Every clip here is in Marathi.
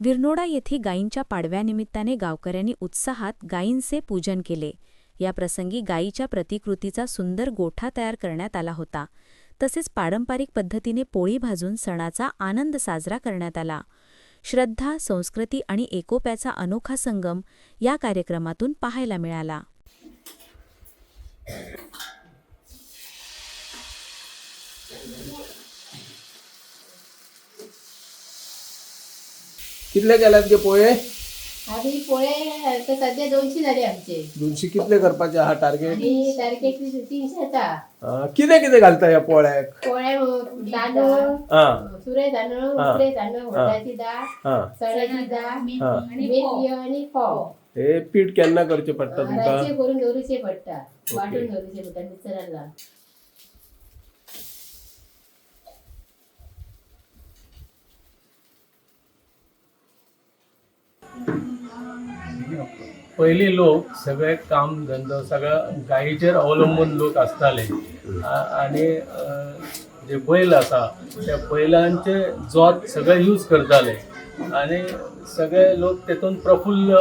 विरनोडा येथे गायींच्या पाडव्यानिमित्ताने गावकऱ्यांनी उत्साहात गायींचे पूजन केले. या प्रसंगी गायीच्या प्रतिकृतीचा सुंदर गोठा तयार करण्यात आला होता. तसेच पारंपरिक पद्धतीने पोळी भाजून सणाचा आनंद साजरा करण्यात आला. श्रद्धा संस्कृती आणि एकोप्याचा अनोखा संगम या कार्यक्रमातून पाहायला मिळाला. कितले केल्यात गे पोळे आधी पोळे तर सध्या दोनशे झाले आमचे. दोनशे कितले करपाचे आहा टार्गेट आणि तारखेक तीनशे आता. अं, कितें कितें घालता ह्या पोळ्याक पोळ्या तांदूळ हा. सुरे तांदूळ हा. उकडे तांदूळ उडदाची डाळ हा. चण्याची डाळ हा. मेथी आणि फोव हे पीठ केन्ना करचें पडटा तुमकां? रातचे करून दवरूचे पडटा वाटून दवरूचे पडटा मिक्सराला पयलीं लोक सगळे काम धंदो सगळं गायीचेर अवलंबून लोक आसताले आनी जे बैल आसा त्या बैलांचे जोत सगळे यूज करताले. आनी सगळे लोक तेतून प्रफुल्ल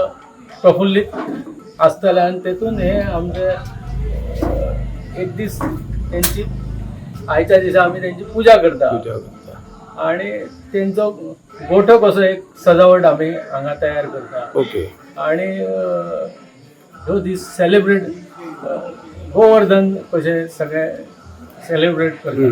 प्रफुल्लीत आसताले आनी तेतून हे आमचे एक दीस तेंची आयच्या दिसा आमी तेंची पुजा करता. पुजा करता. आणि तेंचो गोठो कसो एक सजावट आमी हांगा तयार करता. ओके. आणि ह्यो दीस सेलिब्रेट गोवर्धन कशें सगळे सेलिब्रेट करता.